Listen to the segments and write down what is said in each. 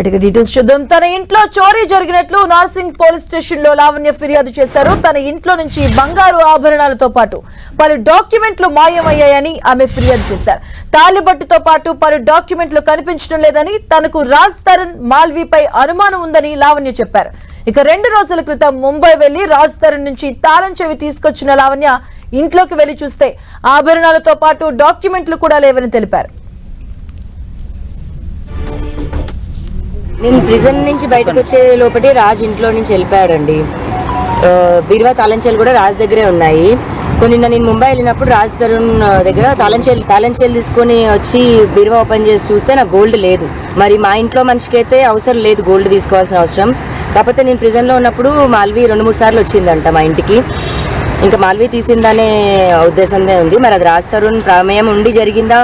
ఇటుక డీటెయిల్స్ చూద్దాం. తన ఇంట్లో చోరీ జరిగినట్లు నార్సింగ్ పోలీస్ స్టేషన్లో లావణ్య ఫిర్యాదు చేశారు. తన ఇంట్లో నుంచి బంగారు ఆభరణాలతో పాటు పలు డాక్యుమెంట్లు మాయమయ్యాయని ఆమె ఫిర్యాదు చేశారు. తాలిబట్టుతో పాటు పలు డాక్యుమెంట్లు కనిపించడం లేదని తనకు రాజ్ తరుణ్ మాల్వీపై అనుమానం ఉందని లావణ్య చెప్పారు. ఇక రెండు రోజుల క్రితం ముంబై వెళ్ళి రాజ్ తరుణ్ నుంచి తాళం చెవి తీసుకొచ్చిన లావణ్య ఇంట్లోకి వెళ్ళి చూస్తే ఆభరణాలతో పాటు డాక్యుమెంట్లు కూడా లేవని తెలిపారు. నేను ప్రిజన్ నుంచి బయటకు వచ్చే లోపటి రాజ్ ఇంట్లో నుంచి వెళ్ళిపోయాడండి. బీరువా తాళంచేలు కూడా రాజ్ దగ్గరే ఉన్నాయి. సో నిన్న నేను ముంబై వెళ్ళినప్పుడు రాజ్ తరుణ్ దగ్గర తాళంచేలు తాళంచేలు తీసుకొని వచ్చి బీరువా ఓపెన్ చేసి చూస్తే నాకు గోల్డ్ లేదు. మరి మా ఇంట్లో మనిషికి అయితే అవసరం లేదు గోల్డ్ తీసుకోవాల్సిన అవసరం. కాకపోతే నేను ప్రిజన్లో ఉన్నప్పుడు మాల్వి రెండు మూడు సార్లు వచ్చిందంట మా ఇంటికి. ఇంకా మాల్వి తీసిందనే ఉద్దేశమే ఉంది. మరి అది రాజ్ తరుణ్ ప్రమేయం ఉండి జరిగిందా?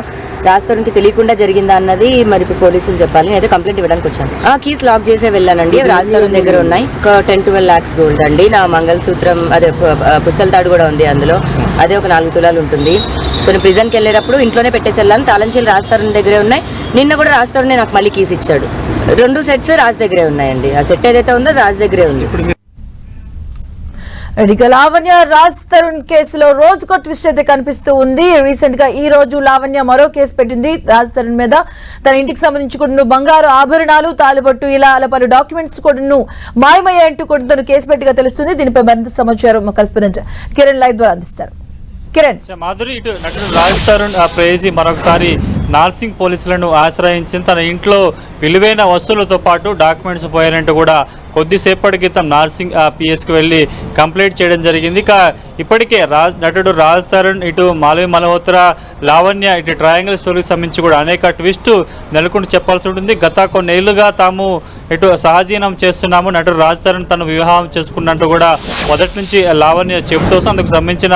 రాజ్ తెలియకుండా జరిగిందా అన్నది మరి ఇప్పుడు పోలీసులు చెప్పాలి. నేనైతే కంప్లైంట్ ఇవ్వడానికి వచ్చాను. కీస్ లాక్ చేసే వెళ్ళానండి. అవి దగ్గర ఉన్నాయి. ఒక టెన్ ట్వెల్వ్ ల్యాక్స్ గోల్డ్ అండి. నా మంగళసూత్రం అదే పుస్తల తాడు కూడా ఉంది అందులో. అదే ఒక నాలుగు తులాలు ఉంటుంది. సో నేను ప్రిజన్కి వెళ్ళేటప్పుడు ఇంట్లోనే పెట్టేసి వెళ్ళాను. తాళంచీలు రాజ్ దగ్గరే ఉన్నాయి. నిన్న కూడా రాజ్ నాకు మళ్ళీ కీస్ ఇచ్చాడు. రెండు సెట్స్ రాజ్ దగ్గరే ఉన్నాయండి. ఆ సెట్ ఏదైతే ఉందో రాజ్ దగ్గరే ఉంది. ఇక లావణ్య రాజ్ తరుణ్ కేసులో రోజుకో ట్విస్ట్ అయితే కనిపిస్తూ ఉంది. రీసెంట్గా ఈ రోజు లావణ్య మరో కేసు పెట్టింది. రాజ్ తరుణ్ మీద తన ఇంటికి సంబంధించి కూడా బంగారు ఆభరణాలు తాలిబట్టు ఇలా అలా పలు డాక్యుమెంట్స్ కూడా మాయమయ్యాయంటూ కూడా తను కేసు పెట్టిగా తెలుస్తుంది. దీనిపై మరింత సమాచారం కరెస్పాండెంట్ కిరణ్ లైవ్ ద్వారా అందిస్తారు. కిరణ్. మాధురి ఇటు నటుడు రాజ్ తరుణ్ ఆ ప్రేయసి మరొకసారి నార్సింగ్ పోలీసులను ఆశ్రయించి తన ఇంట్లో విలువైన వస్తువులతో పాటు డాక్యుమెంట్స్ పోయారంటూ కూడా కొద్దిసేపటి క్రితం నార్సింగ్ పిఎస్కి వెళ్ళి కంప్లైంట్ చేయడం జరిగింది. ఇక ఇప్పటికే రాజ్ నటుడు రాజ్ తరుణ్ ఇటు మాలవి మల్హోత్రా లావణ్య ఇటు ట్రయాంగిల్ స్టోరీకి సంబంధించి కూడా అనేక ట్విస్ట్ నెలకొని చెప్పాల్సి ఉంటుంది. గత కొన్నేళ్ళుగా తాము ఇటు సహజీవనం చేస్తున్నాము. నటుడు రాజ్ తరుణ్ తను వివాహం చేసుకున్నట్టు కూడా మొదటి నుంచి లావణ్య చెబుతూ అందుకు సంబంధించిన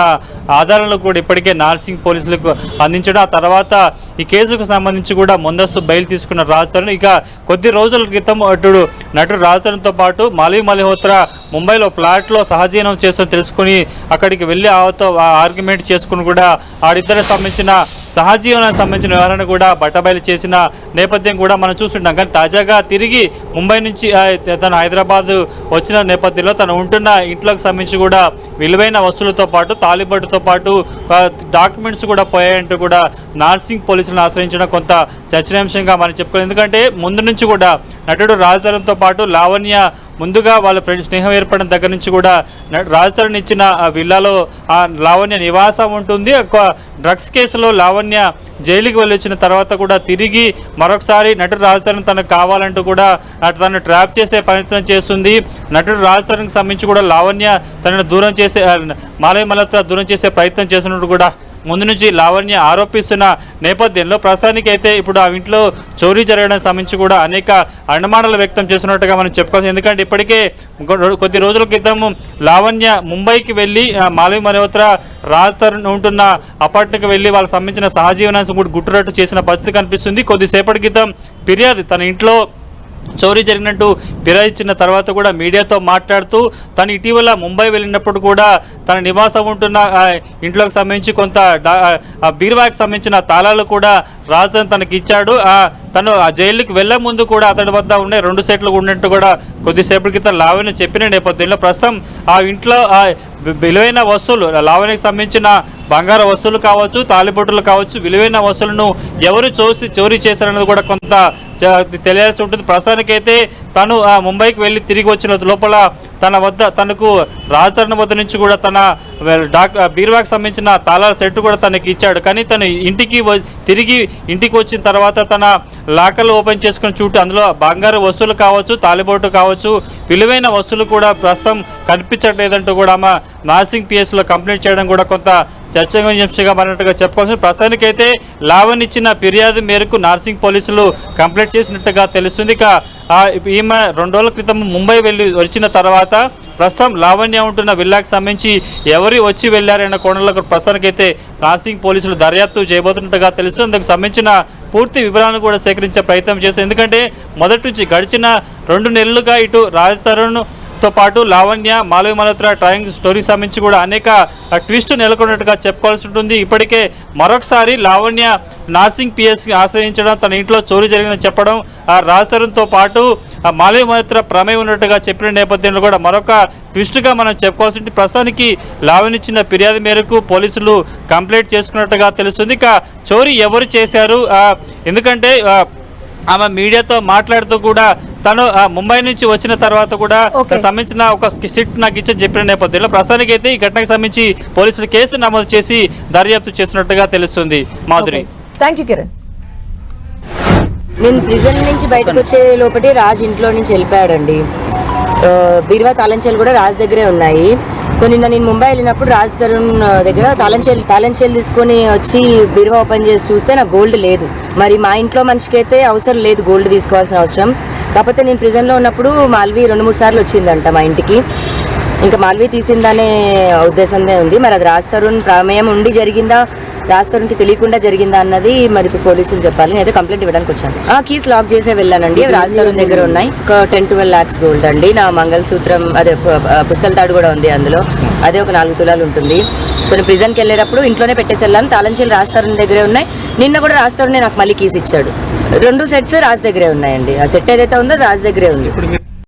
ఆధారాలు కూడా ఇప్పటికే నార్సింగ్ పోలీసులకు అందించడం. ఆ తర్వాత ఈ కేసుకు సంబంధించి కూడా ముందస్తు బయలు తీసుకున్న రాజ్ తరుణ్ ఇక కొద్ది రోజుల క్రితం అటుడు నటుడు రాజ్ తరుణ్తో పాటు మాలవి మల్హోత్రా ముంబైలో ఫ్లాట్లో సహజీవనం చేస్తూ తెలుసుకుని అక్కడికి వెళ్ళి ఆతో ఆర్గ్యుమెంట్ చేసుకుని కూడా ఆడిద్దరికి సంబంధించిన సహజీవనానికి సంబంధించిన వివరణ కూడా బట్టబయలు చేసిన నేపథ్యం కూడా మనం చూస్తుంటాం. కానీ తాజాగా తిరిగి ముంబై నుంచి తన తను హైదరాబాద్ వచ్చిన నేపథ్యంలో తను ఉంటున్న ఇంట్లోకి సంబంధించి కూడా విలువైన వస్తువులతో పాటు తాలిబట్టుతో పాటు డాక్యుమెంట్స్ కూడా పోయాయంటూ కూడా నార్సింగ్ పోలీసులను ఆశ్రయించడం కొంత చర్చనీయాంశంగా మనం చెప్పుకోవాలి. ఎందుకంటే ముందు నుంచి కూడా నటుడు రాజధరంతో పాటు లావణ్య ముందుగా వాళ్ళ ఫ్రెండ్ స్నేహం ఏర్పడిన దగ్గర నుంచి కూడా రాజధాని ఇచ్చిన ఆ విల్లాలో ఆ లావణ్య నివాసం ఉంటుంది. ఒక డ్రగ్స్ కేసులో లావణ్య జైలుకి వెళ్ళి వచ్చిన తర్వాత కూడా తిరిగి మరొకసారి నటుడు రాజధాని తనకు కావాలంటూ కూడా తను ట్రాప్ చేసే ప్రయత్నం చేస్తుంది. నటుడు రాజధానికి సంబంధించి కూడా లావణ్య తనను దూరం చేసే మాలయ మలత్ర దూరం చేసే ప్రయత్నం చేసినట్టు కూడా ముందు నుంచి లావణ్య ఆరోపిస్తున్న నేపథ్యంలో ప్రస్తుతానికి అయితే ఇప్పుడు ఆ ఇంట్లో చోరీ జరగడం సంబంధించి కూడా అనేక అనుమానాలు వ్యక్తం చేస్తున్నట్టుగా మనం చెప్పుకోవచ్చు. ఎందుకంటే ఇప్పటికే కొద్ది రోజుల క్రితం లావణ్య ముంబైకి వెళ్ళి మాలవి మల్హోత్రా రాజ్ ఉంటున్న అపార్ట్మెంట్కి వెళ్ళి వాళ్ళకి సంబంధించిన సహజీవనాన్ని కూడా గుట్టురట్టు చేసిన పరిస్థితి కనిపిస్తుంది. కొద్దిసేపటి క్రితం ఫిర్యాదు తన ఇంట్లో చోరీ జరిగినట్టు ఫిరాయించిన తర్వాత కూడా మీడియాతో మాట్లాడుతూ తను ఇటీవల ముంబై వెళ్ళినప్పుడు కూడా తన నివాసం ఉంటున్న ఆ, ఇంట్లోకి సంబంధించి కొంత ఆ బీర్వాకి సంబంధించిన తాళాలు కూడా రాజధాని తనకి ఇచ్చాడు. తను ఆ జైలుకి వెళ్ళే ముందు కూడా అతడి వద్ద ఉండే రెండు సెట్లు ఉన్నట్టు కూడా కొద్దిసేపటి క్రితం లావని చెప్పిన నేపథ్యంలో ప్రస్తుతం ఆ ఇంట్లో విలువైన వస్తువులు లావణ్యకి సంబంధించిన బంగారు వస్తువులు కావచ్చు తాలిబొట్టులు కావచ్చు విలువైన వస్తువులను ఎవరు చూసి చోరీ చేశారన్నది కూడా కొంత తెలియాల్సి ఉంటుంది. ప్రస్తుతానికైతే తను ఆ ముంబైకి వెళ్ళి తిరిగి వచ్చిన లోపల తన వద్ద తనకు రాజధాని వద్ద నుంచి కూడా తన డాక్ uh, బీర్వాకి సంబంధించిన తాళాల సెట్ కూడా తనకి ఇచ్చాడు. కానీ తను ఇంటికి వ- తిరిగి ఇంటికి వచ్చిన తర్వాత తన లాకర్లు ఓపెన్ చేసుకుని చుట్టూ అందులో బంగారు వస్తువులు కావచ్చు తాలిబోటు కావచ్చు విలువైన వస్తువులు కూడా ప్రస్తుతం కనిపించట్లేదంటూ కూడా ఆమె నాసింగ్ పిఎస్లో కంప్లైంట్ చేయడం కూడా కొంత చర్చనీయాంశంగా మారినట్టుగా చెప్పుకోవచ్చు ప్రస్తుతానికైతే లావణ్ ఇచ్చిన ఫిర్యాదు మేరకు నార్సింగ్ పోలీసులు కంప్లైంట్ చేసినట్టుగా తెలుస్తుంది. ఇక ఈమె రెండు రోజుల క్రితం ముంబై వెళ్ళి వచ్చిన తర్వాత ప్రస్తుతం లావణ్య ఉంటున్న విల్లాకు సంబంధించి ఎవరు వచ్చి వెళ్ళారన్న కోణంలో ప్రస్తుతానికైతే నార్సింగ్ పోలీసులు దర్యాప్తు చేయబోతున్నట్టుగా తెలుస్తుంది. అందుకు సంబంధించిన పూర్తి వివరాలను కూడా సేకరించే ప్రయత్నం చేస్తుంది. ఎందుకంటే మొదటి నుంచి గడిచిన రెండు నెలలుగా ఇటు రాజ్ తరుణ్ తో పాటు లావణ్య మాలవి మల్హోత్రా ట్రయాంగిల్ స్టోరీ సంబంధించి కూడా అనేక ట్విస్ట్ నెలకొన్నట్టుగా చెప్పుకోవాల్సి ఉంటుంది. ఇప్పటికే మరొకసారి లావణ్య నార్సింగ్ పిఎస్ ఆశ్రయించడం తన ఇంట్లో చోరీ జరిగిందని చెప్పడం ఆ పాటు ఆ మాలవి మల్హోత్రా ప్రమేయం ఉన్నట్టుగా చెప్పిన నేపథ్యంలో కూడా మరొక ట్విస్ట్గా మనం చెప్పుకోవాల్సి ఉంటుంది. ప్రస్తుతానికి లావణ్య ఇచ్చిన ఫిర్యాదు మేరకు పోలీసులు కంప్లైంట్ చేసుకున్నట్టుగా తెలుస్తుంది. ఇక చోరీ ఎవరు చేశారు? ఎందుకంటే ఆమె మీడియాతో మాట్లాడుతూ కూడా తను ఆ, ముంబై నుంచి వచ్చిన తర్వాత కూడా సంబంధించిన ఒక సిట్ నాకు ఇచ్చని చెప్పిన నేపథ్యంలో ప్రస్తుతానికి అయితే ఈ ఘటనకు సంబంధించి పోలీసులు కేసు నమోదు చేసి దర్యాప్తు చేసినట్టుగా తెలుస్తుంది మాధురి. థ్యాంక్ యూ కిరణ్ నేను ప్రిజన్ నుంచి బయటకు వచ్చే లోపటి రాజ్ ఇంట్లో నుంచి వెళ్ళిపోయాడండి. ఆ, బీరువా తాళంచేలు కూడా రాజ్ దగ్గరే ఉన్నాయి. సో నిన్న నేను ముంబై వెళ్ళినప్పుడు రాజ్ తరుణ్ దగ్గర తాళంచేలు తాళంచేలు తీసుకొని వచ్చి బీరువా ఓపెన్ చేసి చూస్తే నాకు గోల్డ్ లేదు. మరి మా ఇంట్లో మనిషికి అయితే అవసరం లేదు గోల్డ్ తీసుకోవాల్సిన అవసరం. కాకపోతే నేను ప్రిజన్లో ఉన్నప్పుడు మాల్వి రెండు మూడు సార్లు వచ్చిందంట మా ఇంటికి. ఇంకా మాల్వి తీసిందనే ఉద్దేశమే ఉంది. మరి అది రాజ్ తరుణ్ ప్రమేయం ఉండి జరిగిందా? రాజ్ తరుణ్కి తెలియకుండా జరిగిందా అన్నది మరి ఇప్పుడు పోలీసులు చెప్పాలి. నేనైతే కంప్లైంట్ ఇవ్వడానికి వచ్చాను. ఆ కీస్ లాక్ చేసే వెళ్ళానండి. అవి రాజ్ తరుణ్ దగ్గర ఉన్నాయి. ఒక టెన్ ట్వెల్వ్ ల్యాక్స్ గోల్డ్ అండి. నా మంగళసూత్రం అదే పుస్తల తాడు కూడా ఉంది అందులో. అదే ఒక నాలుగు తులాలు ఉంటుంది. సో నేను ప్రిజన్కి వెళ్ళేటప్పుడు ఇంట్లోనే పెట్టేసి వెళ్ళాను. తాళంచీలు రాజ్ తరుణ్ దగ్గరే ఉన్నాయి. నిన్న కూడా రాజ్ తరుణ్ నాకు మళ్ళీ కీస్ ఇచ్చాడు. రెండు సెట్స్ రాజ్ దగ్గరే ఉన్నాయండి. ఆ సెట్ ఏదైతే ఉందో రాజు రాజ్ దగ్గరే ఉంది.